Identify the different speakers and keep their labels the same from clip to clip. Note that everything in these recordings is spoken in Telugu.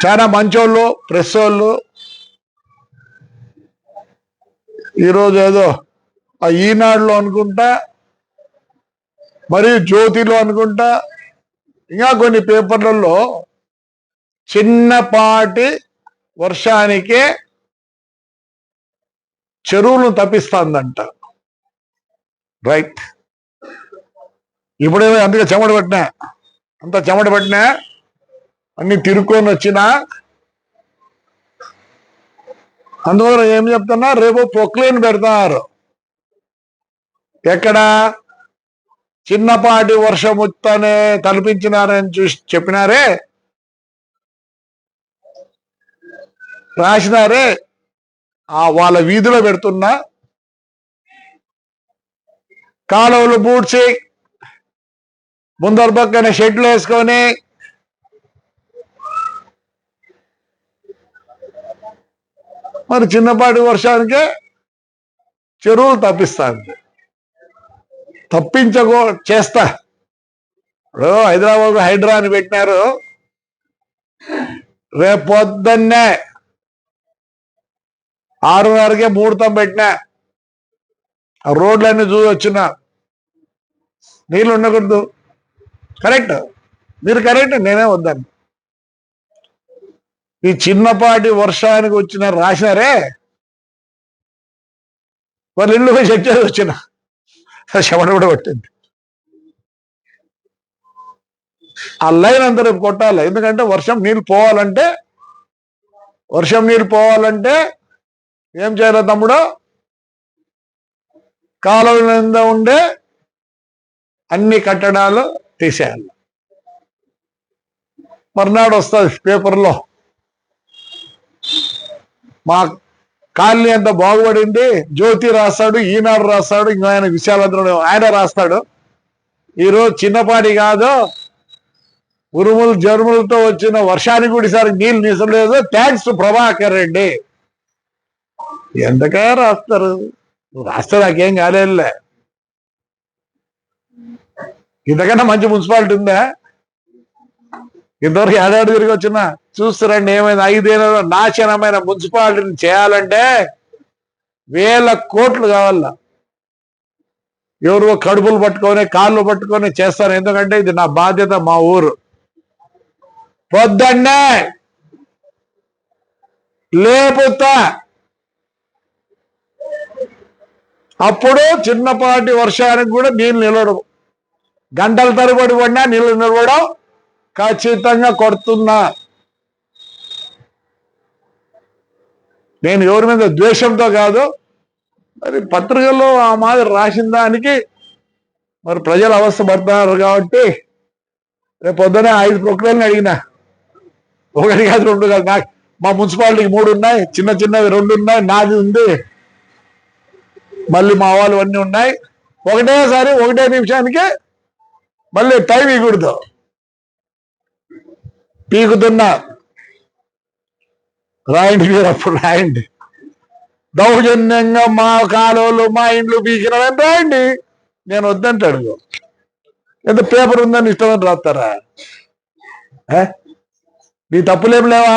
Speaker 1: చాలా మంచోళ్ళు ప్రెస్ వాళ్ళు ఈరోజు ఏదో ఆ ఈనాడులో అనుకుంటా మరియు జ్యోతిలో అనుకుంటా ఇంకా కొన్ని పేపర్లలో చిన్నపాటి వర్షానికే చెరువులను తప్పిస్తుందంట. రైట్. ఇప్పుడేమో అందుకే చెమట పట్టినా. అంత చెమట పట్టినా అన్ని తిరుక్కొని వచ్చినా. అందువల్ల ఏం చెప్తున్నా? రేపు పొక్లేన్ పెడతారు. ఎక్కడ? చిన్నపాటి వర్షం వస్తేనే కల్పించినారని చూసి చెప్పినారే? రాసినారే? ఆ వాళ్ళ వీధిలో పెడుతున్నా. కాలువలు బూడ్చి ముందర పక్కన షెడ్లు వేసుకొని మరి చిన్నపాటి వర్షానికే చెరువులు తప్పిస్తాను తప్పించకో చేస్తా. ఇప్పుడు హైదరాబాద్ హైడ్రా అని పెట్టినారు రేపొద్దన్నే ఆరున్నరకే ముహూర్తం పెట్టినా. ఆ రోడ్లన్నీ చూసి వచ్చిన. నీళ్ళు ఉండకూడదు. కరెక్ట్. మీరు కరెక్ట్ నేనే వద్దాను ఈ చిన్నపాటి వర్షానికి వచ్చిన రాసినారే? వాళ్ళ ఇల్లు పోయి చెక్ చేసి వచ్చిన. శవణ కూడా పట్టింది ఆ లైన్ అంతా రేపు కొట్టాలి. ఎందుకంటే వర్షం నీళ్ళు పోవాలంటే వర్షం నీళ్ళు పోవాలంటే ఏం చేయాలి తమ్ముడు? కాలువ నింద ఉండే అన్ని కట్టడాలు తీసేయాలి. మర్నాడు వస్తుంది పేపర్లో మా కాలనీ అంతా బాగుపడింది. జ్యోతి రాస్తాడు ఈనాడు రాస్తాడు ఇంకా ఆయన విశాలంద్రుడు ఆయన రాస్తాడు. ఈరోజు చిన్నపాటి కాదు ఉరుములు జరుములతో వచ్చిన వర్షానికి కూడా ఈసారి నీళ్ళు నిసలేదు థ్యాంక్స్ టు ప్రభాకర్ రెడ్డి. ఎంతకా రాస్తారు? రాస్తే నాకేం కాలేదులే. ఇంతకన్నా మంచి మున్సిపాలిటీ ఉందా? ఇంతవరకు ఏడాది తిరిగి వచ్చిన చూస్తారండి ఏమైంది? ఐదేళ్ళలో నాశనమైన మున్సిపాలిటీని చేయాలంటే వేల కోట్లు కావాల. ఎవరో కడుపులు పట్టుకొని కాళ్ళు పట్టుకొని చేస్తారు. ఎందుకంటే ఇది నా బాధ్యత మా ఊరు. పొద్దున్నే లేపుతా. అప్పుడు చిన్నపాటి వర్షానికి కూడా నీళ్ళు నిలవడం. గంటల తరబడి పడినా నీళ్ళు నిలవడం. ఖచ్చితంగా కొడుతున్నా. నేను ఎవరి మీద ద్వేషంతో కాదు మరి పత్రికల్లో ఆ మాదిరి రాసిన దానికి మరి ప్రజలు అవస్థ పడుతున్నారు కాబట్టి రేపు పొద్దునే ఐదు ప్రొక్లర్ని అడిగిన. ఒకటి కాదు రెండు కాదు నాకు మా మున్సిపాలిటీకి మూడు ఉన్నాయి చిన్న చిన్నవి రెండు ఉన్నాయి నాది ఉంది. మళ్ళీ మా వాళ్ళు అన్నీ ఉన్నాయి. ఒకటేసారి ఒకటే నిమిషానికి మళ్ళీ టైం ఇకూడదు పీకుతున్న. రాయండి మీరు అప్పుడు రాయండి. దౌర్జన్యంగా మా కాలువలు మా ఇండ్లు పీకినారని రాయండి. నేను వద్దంటాడు ఎంత పేపర్ ఉందని ఇష్టమని రాస్తారా? నీ తప్పులేం లేవా?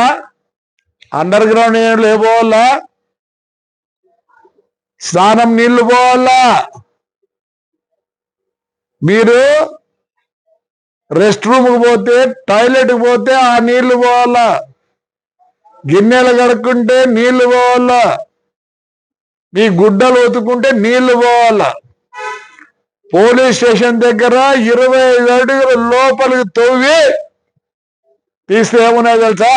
Speaker 1: అండర్ గ్రౌండ్ ఏం లేపోవాలా స్నానం నీళ్ళు పోవాలా మీరు రెస్ట్ రూమ్కి పోతే టాయిలెట్కి పోతే ఆ నీళ్ళు పోవాలా? గిన్నెలు కడుక్కుంటే నీళ్ళు పోవాలా? మీ గుడ్డలు ఉతుకుంటే నీళ్ళు పోవాలా? పోలీస్ స్టేషన్ దగ్గర ఇరవై ఐదు అడుగుల లోపలికి తవ్వి తీస్తే ఏమున్నాయి తెలుసా?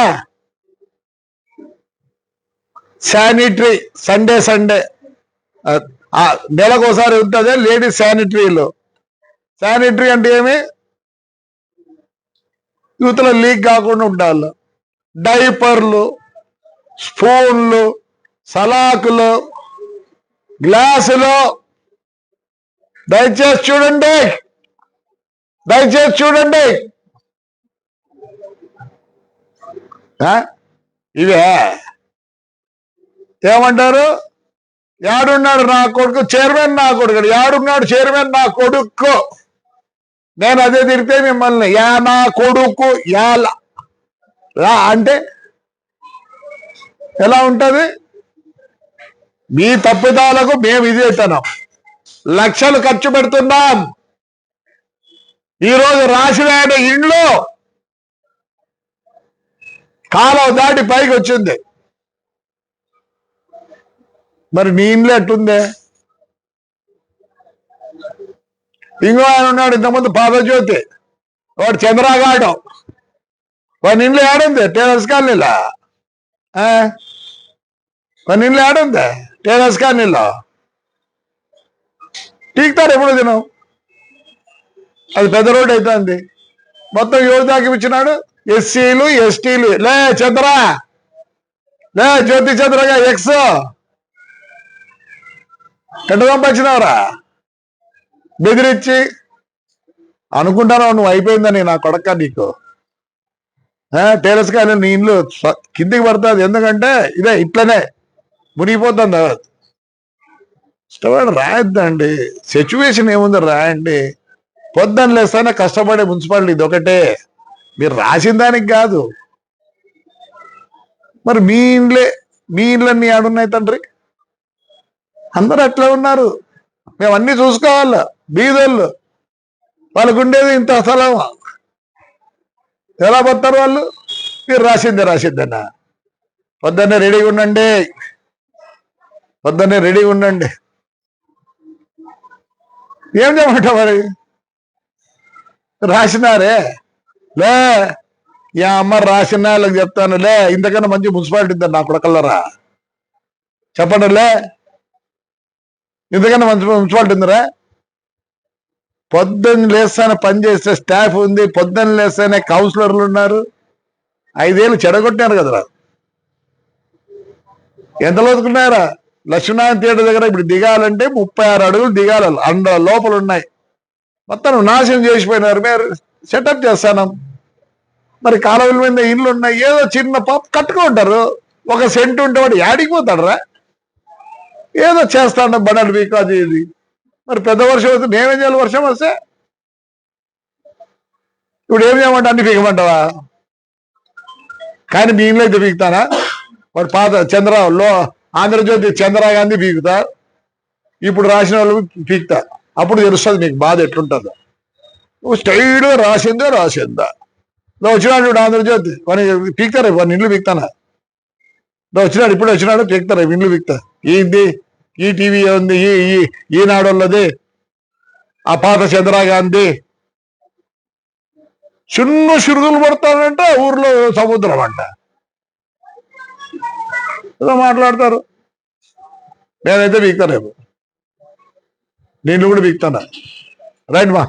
Speaker 1: Sanitary Sunday Sunday. ఆ నెలకు ఒకసారి ఉంటుంది లేడీస్ శానిటరీలు. శానిటరీ అంటే ఏమి? యూత్లో లీక్ కాకుండా ఉండాలి. డైపర్లు స్పూన్లు సలాకులు గ్లాసులు. దయచేసి చూడండి. దయచేసి చూడండి. ఇవే ఏమంటారు? యాడున్నాడు నా కొడుకు? చైర్మన్ నా కొడుకు యాడున్నాడు చైర్మన్ నా కొడుకు. నేను అదే తిరిగితే మిమ్మల్ని యా నా కొడుకు యాల అంటే ఎలా ఉంటది? మీ తప్పిదాలకు మేము ఇది అవుతున్నాం లక్షలు ఖర్చు పెడుతున్నాం. ఈరోజు రాసిన ఇండ్లు ఇంట్లో కాలం దాటి పైకి వచ్చింది. మరి నీ ఇంట్లో ఎట్లుందే? ఇంకో ఆయన ఉన్నాడు ఇంతకుముందు పాదజ్యోతి వాడు చంద్రాగాడు. వాడి ఇంట్లో ఏడుంది? టేరస్ కాలనీలో. ఆ? వాడి ఇంట్లో ఏడుంది? టేరస్ కాలనీలో. టీక్తారు ఎప్పుడు తినం అది పెద్ద రోడ్ అవుతుంది మొత్తం ఏడు దాకా ఇచ్చినాడు ఎస్సీలు ఎస్టీలు. లే చంద్ర. లే జ్యోతి చంద్రగా ఎక్స్. ఎట్ట పంపించినావురా బెదిరించి అనుకుంటాను నువ్వు అయిపోయిందని నా కొడక నీకు. ఆ, కానీ నీ ఇల్లు కిందికి పడుతుంది. ఎందుకంటే ఇదే ఇట్లనే మునిగిపోతుంది. ఇష్టపడి రాయొద్దండి. సిచ్యువేషన్ ఏముంది రాయండి. పొద్దున్న లేస్తానే కష్టపడే మున్సిపాలిటీ ఇది ఒకటే. మీరు రాసిన దానికి కాదు. మరి మీ ఇండ్లే మీ ఇండ్లన్నీ ఆడున్నాయి తండ్రి. అందరు అట్లా ఉన్నారు. మేము అన్ని చూసుకోవాలి. బీదోళ్ళు వాళ్ళకు ఉండేది ఇంత స్థలం. ఎలా పోతారు వాళ్ళు? మీరు రాసింది రాసిద్దన్నా పొద్దున్నే రెడీగా ఉండండి. పొద్దున్నే రెడీగా ఉండండి. ఏం చేయమంటావు మరి? రాసినారే? లే యా అమ్మ రాసిన వాళ్ళకి చెప్తాను. లే ఇంతకన్నా మంచి మున్సిపాలిటీ ఉందా నా కొడకల్లరా. చెప్పండి లే. ఇంతకన్నా మంచి మున్సిపాలిటీ ఉందిరా. పొద్దున్న లేస్తానే పనిచేసే స్టాఫ్ ఉంది పొద్దున్న లేస్తానే కౌన్సిలర్లు ఉన్నారు. ఐదేళ్ళు చెడగొట్టినారు కదరా. ఎంత లోతుకున్నారా లక్ష్మీనారాయణ థియేటర్ దగ్గర ఇప్పుడు దిగాలంటే ముప్పై ఆరు అడుగులు దిగాలి అండ లోపల ఉన్నాయి. మొత్తం నాశనం చేసిపోయినారు. మీరు సెటప్ చేస్తాను. మరి కాలువల మీద ఇల్లు ఉన్నాయి ఏదో చిన్న పాప కట్టుకుంటారు. ఒక సెంటు ఉంటే వాడు యాడికి పోతాడు రా ఏదో చేస్తాడు బండలు మీకు అది ఇది. మరి పెద్ద వర్షం వస్తే మేమేం చేయాలి? వర్షం వస్తే ఇప్పుడు ఏం చేయమంటే అన్ని పీకమంటావా? కానీ మీ ఇంట్లో అయితే పీకుతానా? వాడు పాత చంద్ర లో ఆంధ్రజ్యోతి చంద్ర గాంధీ పీకుతా. ఇప్పుడు రాసిన వాళ్ళు పీకుతా. అప్పుడు తెలుస్తుంది మీకు బాధ ఎట్లుంటుందో. నువ్వు స్టైడ్గా రాసిందో రాసిందా. నువ్వు వచ్చినాడు ఇప్పుడు ఆంధ్రజ్యోతి. వాని పీకుతారా? వాడిని ఇండ్లు పీకుతానా? నువ్వు వచ్చినాడు ఇప్పుడు వచ్చినాడు పీకుతారా? ఇండ్లు పీకుతా. ఏంది? ఈ టీవీ ఉంది? ఈ ఈ ఈనాడు ఉన్నది. ఆ పాత చంద్రగాంధీ చిన్న చిరుగులు పడతానంటే ఊర్లో సముద్రం అంట. ఏదో మాట్లాడతారు. నేనైతే బీక్తానేమో నేను కూడా బీగుతాను రైట్ మా.